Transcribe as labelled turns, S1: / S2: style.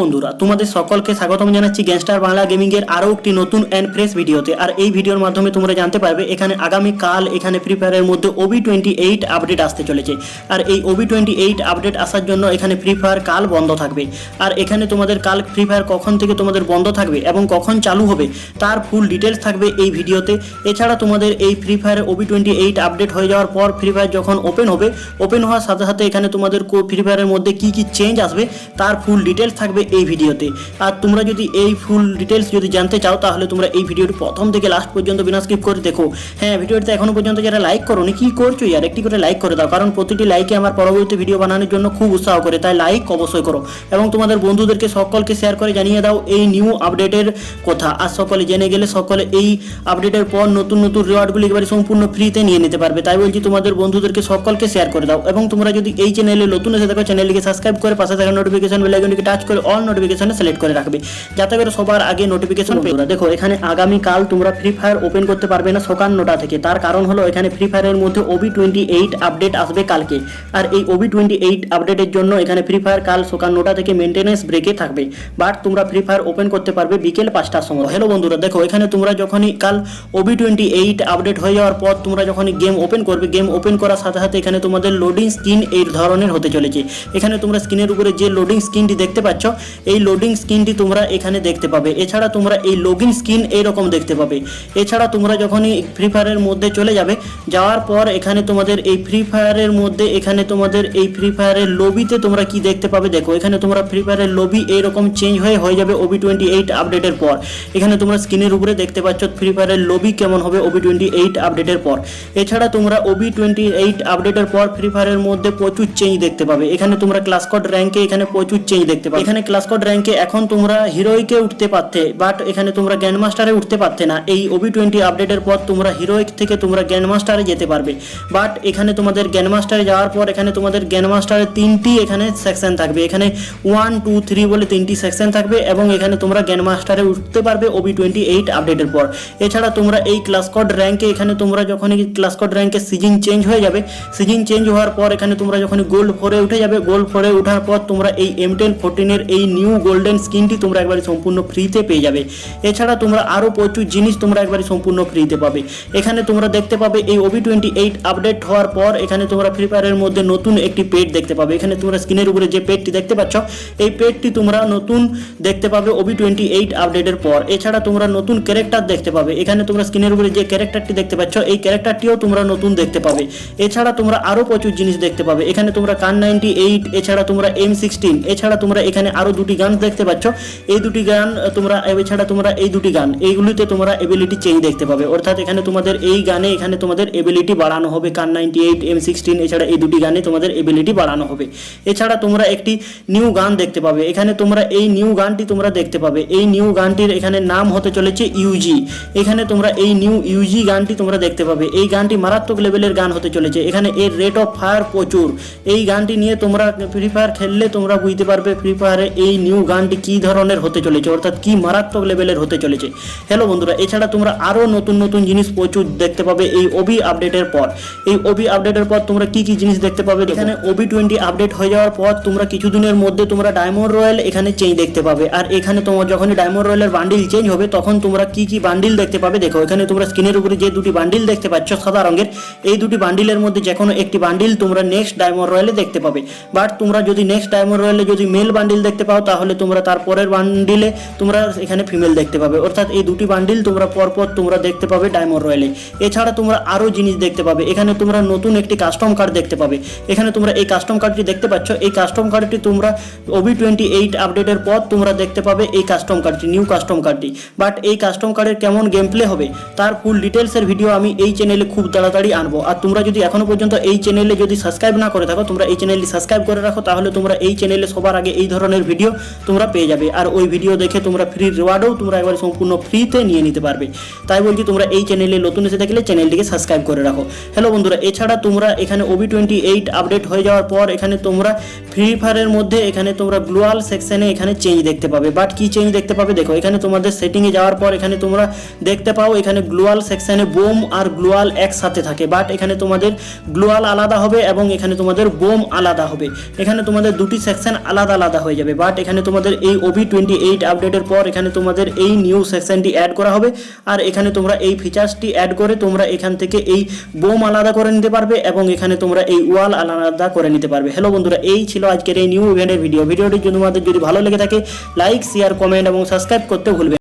S1: বন্ধুরা, তোমাদের সকলকে স্বাগতম জানাচ্ছি গ্যাংস্টার বাংলা গেমিং এর আরও একটি নতুন অ্যান্ড ফ্রেশ ভিডিওতে আর এই ভিডিওর মাধ্যমে তোমরা জানতে পারবে, এখানে আগামী কাল এখানে ফ্রি ফায়ারের মধ্যে ওবি টোয়েন্টি এইট আপডেট আসতে চলেছে। আর এই ওবি টোয়েন্টি এইট আপডেট আসার জন্য এখানে ফ্রি ফায়ার কাল বন্ধ থাকবে। আর এখানে তোমাদের কাল ফ্রি ফায়ার কখন থেকে তোমাদের বন্ধ থাকবে এবং কখন চালু হবে, তার ফুল ডিটেলস থাকবে এই ভিডিওতে এছাড়া তোমাদের এই ফ্রি ফায়ারের ওবি টোয়েন্টি এইট আপডেট হয়ে যাওয়ার পর ফ্রি ফায়ার যখন ওপেন হবে ওপেন হওয়ার সাথে সাথে এখানে তোমাদের ফ্রি ফায়ারের মধ্যে কি কি চেঞ্জ আসবে, তার ফুল ডিটেলস থাকবে এই ভিডিওতে। আর তোমরা যদি এই ফুল ডিটেলস যদি জানতে চাও, তাহলে তোমরা এই ভিডিওটি প্রথম থেকে লাস্ট পর্যন্ত বিনা স্কিপ করে দেখো। হ্যাঁ ভিডিওটিতে এখনও পর্যন্ত যারা লাইক করোনি, কি করছ ইয়ার? একটি করে লাইক করে দাও, কারণ প্রতিটি লাইকে আমার পরবর্তী ভিডিও বানানোর জন্য খুব উৎসাহ করে, তাই লাইক অবশ্যই করো। এবং তোমাদের বন্ধুদেরকে সকলকে শেয়ার করে জানিয়ে দাও এই নিউ আপডেটের কথা। আর সকলে জেনে গেলে সকলে এই আপডেটের পর নতুন নতুন রিওয়ার্ডগুলি একেবারে সম্পূর্ণ ফ্রিতে নিয়ে নিতে পারবে। তাই বলছি, তোমাদের বন্ধুদেরকে সকলকে শেয়ার করে দাও। এবং তোমরা যদি এই চ্যানেলে নতুন এসে থাকো চ্যানেলটিকে সাবস্ক্রাইব করে পাশে থাকা নোটিফিকেশন বেল আইকনটিকে টাচ করে অল নোটিফিকেশনে সিলেক্ট করে রাখবে। যাতে করে সবার আগে নোটিফিকেশন পেয়ে দেখো, এখানে আগামী কাল তোমরা ফ্রি ফায়ার ওপেন করতে পারবে না সকাল নটা থেকে। তার কারণ হলো, এখানে ফ্রি ফায়ারের মধ্যে ওবি টোয়েন্টি এইট আপডেট আসবে কালকে। আর এই ওবি টোয়েন্টি এইট আপডেটের জন্য এখানে ফ্রি ফায়ার কাল সকাল নটা থেকে মেনটেনেন্স ব্রেকে থাকবে। বাট তোমরা ফ্রি ফায়ার ওপেন করতে পারবে বিকেল পাঁচটার সময়। হ্যালো বন্ধুরা, দেখো, এখানে তোমরা যখনই কাল ওবি টোয়েন্টি এইট আপডেট হয়ে যাওয়ার পর তোমরা যখনই গেম ওপেন করবে গেম ওপেন করার সাথে সাথে এখানে তোমাদের লোডিং স্ক্রিন এই ধরনের হতে চলেছে। এখানে তোমরা স্ক্রিনের উপরে যে লোডিং স্ক্রিনটি দেখতে পাচ্ছ এই লোডিং স্ক্রিনটি তোমরা এখানে দেখতে পাবে। এছাড়া তোমরা এই লগইন স্ক্রিন এইরকম দেখতে পাবে। এছাড়া তোমরা যখনই ফ্রি ফায়ারের মধ্যে চলে যাবে, যাওয়ার পর এখানে তোমাদের এই ফ্রি ফায়ারের মধ্যে, এখানে তোমাদের এই ফ্রি ফায়ারের লবিতে তোমরা কি দেখতে পাবে? দেখো, এখানে তোমরা ফ্রি ফায়ারের লবি এইরকম চেঞ্জ হয়ে হয়ে যাবে ওবি টোয়েন্টি এইট আপডেটের পর। এখানে তোমরা স্ক্রিনের উপরে দেখতে পাচ্ছ ফ্রি ফায়ারের লবি কেমন হবে ওবি টোয়েন্টি এইট আপডেটের পর। এছাড়া তোমরা ওবি টোয়েন্টি এইট আপডেটের পর ফ্রি ফায়ারের মধ্যে প্রচুর চেঞ্জ দেখতে পাবে। এখানে তোমরা ক্লাস কোড র্যাঙ্কে এখানে প্রচুর চেঞ্জ দেখতে পাবে। এখানে ক্লাস কোড র্যাঙ্কে এখন তোমরা হিরোইকে উঠতে পারতে বাট এখানে তোমরা গ্র্যান্ড মাস্টারে উঠতে পারতে না। এই ওবি টোয়েন্টি আপডেটের পর তোমরা হিরোইক থেকে তোমরা গ্র্যান্ড মাস্টারে যেতে পারবে। বাট এখানে তোমাদের গ্র্যান্ড মাস্টারে যাওয়ার পর এখানে তোমাদের গ্র্যান্ড তিনটি এখানে সেকশন থাকবে। এখানে ওয়ান টু থ্রি বলে তিনটি সেকশন থাকবে এবং এখানে তোমরা গ্র্যান্ড মাস্টারে উঠতে পারবে ওবি টোয়েন্টি এইট আপডেটের পর। এছাড়া তোমরা এই ক্লাস কোড র্যাঙ্কে এখানে তোমরা যখনই ক্লাস কোড র্যাঙ্কে সিজন চেঞ্জ হয়ে যাবে সিজন চেঞ্জ হওয়ার পর এখানে তোমরা যখন গোল্ড ফোরে উঠে যাবে গোল্ড ফোরে ওঠার পর তোমরা এই এম টেন ফোরটিনের এই নিউ গোল্ডেন স্কিনটি তোমরা একবারে সম্পূর্ণ ফ্রিতে পেয়ে যাবে। এছাড়া তোমরা আরও প্রচুর জিনিস তোমরা একবারে সম্পূর্ণ ফ্রিতে পাবে। এখানে তোমরা দেখতে পাবে এই ওবি টোয়েন্টি এইট আপডেট হওয়ার পর এখানে তোমরা ফ্রি ফায়ারের মধ্যে নতুন একটি পেড দেখতে পাবে। এখানে তোমরা স্ক্রিনের উপরে যে পেডটি দেখতে পাচ্ছ, এই পেডটি তোমরা নতুন দেখতে পাবে ওবি টোয়েন্টি এইট আপডেটের পর। এছাড়া তোমরা নতুন ক্যারেক্টার দেখতে পাবে। এখানে তোমরা স্ক্রিনের উপরে যে ক্যারেক্টারটি দেখতে পাচ্ছ, এই ক্যারেক্টারটিও তোমরা নতুন দেখতে পাবে। এছাড়া তোমরা আরও প্রচুর জিনিস দেখতে পাবে। এখানে তোমরা কান নাইনটি এইট এছাড়া তোমরা এম সিক্সটিন এছাড়া তোমরা এখানে আরও দুটি গান দেখতে পাচ্ছ। এই দুটি গান তোমরা এছাড়া তোমরা এই দুটি গান, এইগুলিতে তোমরা এবিলিটি চেঞ্জ দেখতে পাবে। অর্থাৎ এখানে তোমাদের এই গানে এখানে তোমাদের এবিলিটি বাড়ানো হবে। কান নাইনটি এইট এম সিক্সটিন এছাড়া এই দুটি গানে তোমাদের এবিলিটি বাড়ানো হবে। এছাড়া তোমরা একটি নিউ গান দেখতে পাবে। এখানে তোমরা এই নিউ গানটি তোমরা দেখতে পাবে। এই নিউ গানটির এখানে নাম হতে চলেছে ইউজি এখানে তোমরা এই নিউ ইউজি গানটি তোমরা দেখতে পাবে। এই গানটি মারাত্মক লেভেলের গান হতে চলেছে। এখানে এর রেট অফ ফায়ার প্রচুর। এই গানটি নিয়ে তোমরা ফ্রি ফায়ার খেললে তোমরা বুঝতে পারবে। ফ্রি ফায়ারে এই নিউ গানটি কী ধরনের হতে চলেছে অর্থাৎ কি মারাত্মক লেভেলের হতে চলেছে? হ্যালো বন্ধুরা এছাড়া তোমরা আরও নতুন নতুন জিনিস প্রচুর দেখতে পাবে এই ওবি আপডেটের পর। এই ওবি আপডেটের পর তোমরা কি কি জিনিস দেখতে পাবে? এখানে ওবি টোয়েন্টি আপডেট হয়ে যাওয়ার পর তোমরা কিছুদিনের মধ্যে তোমরা ডায়মন্ড রয়্যাল এখানে চেঞ্জ দেখতে পাবে। আর এখানে তোমার যখনই ডায়মন্ড রয়্যালের বান্ডিল চেঞ্জ হবে তখন তোমরা কি কি বান্ডিল দেখতে পাবে? দেখো এখানে তোমরা স্ক্রিনের উপরে যে দুটি বান্ডিল দেখতে পাচ্ছ সাদা রঙের এই দুটি বান্ডিলের মধ্যে যে কোনো একটি বান্ডিল তোমরা নেক্সট ডায়মন্ড রয়্যালে দেখতে পাবে। বাট তোমরা যদি নেক্সট ডায়মন্ড রয়্যালে যদি মেল বান্ডিল দেখতে পাও, তাহলে তোমরা তার পরের বান্ডিলে তোমরা এখানে ফিমেল দেখতে পাবে। অর্থাৎ এই দুটি বান্ডিল তোমরা পরপর তোমরা দেখতে পাবে ডায়মন্ড রয়্যালে এছাড়া তোমরা আরও জিনিস দেখতে পাবে। এখানে তোমরা নতুন একটি কাস্টম কার্ড দেখতে পাবে। এখানে তোমরা এই কাস্টম কার্ডটি দেখতে পাচ্ছ। এই কাস্টম কার্ডটি তোমরা ওবি টোয়েন্টি এইট আপডেটের পর তোমরা দেখতে পাবে এই কাস্টম কার্ডটি নিউ কাস্টম কার্ডটি বাট এই কাস্টম কার্ডের কেমন গেম প্লে হবে, তার ফুল ডিটেলসের ভিডিও আমি এই চ্যানেলে খুব তাড়াতাড়ি আনব। আর তোমরা যদি এখনও পর্যন্ত এই চ্যানেলে যদি সাবস্ক্রাইব না করে থাকো, তোমরা এই চ্যানেলটি সাবস্ক্রাইব করে রাখো, তাহলে তোমরা এই চ্যানেলে সবার আগে এই ধরনের ভিডিও তোমরা পেয়ে যাবে। আর ওই ভিডিও দেখে তোমরা ফ্রি রিওয়ার্ডও তোমরা একবার সম্পূর্ণ ফ্রিতে নিয়ে নিতে পারবে। তাই বলছি, তোমরা এই চ্যানেলে নতুন এসে থাকলে চ্যানেলটিকে সাবস্ক্রাইব করে রাখো। হ্যালো বন্ধুরা, এছাড়া তোমরা এখানে ওবি টোয়েন্টি এইট আপডেট হয়ে যাওয়ার পর এখানে তোমরা ফ্রি ফায়ারের মধ্যে এখানে তোমরা গ্লোয়াল সেকশনে এখানে চেঞ্জ দেখতে পাবে। বাট কি চেঞ্জ দেখতে পাবে? দেখো, এখানে তোমাদের সেটিংয়ে যাওয়ার পর এখানে তোমরা দেখতে পাও, এখানে গ্লোয়াল সেকশনে বোম আর গ্লোয়াল একসাথে থাকে। বাট এখানে তোমাদের গ্লোয়াল আলাদা হবে এবং এখানে তোমাদের বোম আলাদা হবে। এখানে তোমাদের দুটি সেকশন আলাদা আলাদা হয়ে যাবে। বাট এখানে তোমাদের এই ওবি টোয়েন্টি এইট আপডেটের পর এখানে তোমাদের এই নিউ সেকশনটি অ্যাড করা হবে। আর এখানে তোমরা এই ফিচার্সটি অ্যাড করে তোমরা এখান থেকে এই বোম আলাদা করে নিতে পারবে এবং এখানে তোমরা এই ওয়াল আলাদা করে নিতে পারবে। হ্যালো বন্ধুরা, এই ছিল আজকের এই নিউ ইভেন্টের ভিডিও ভিডিওটি যদি তোমাদের যদি ভালো লেগে থাকে লাইক শেয়ার কমেন্ট এবং সাবস্ক্রাইব করতে ভুলবে।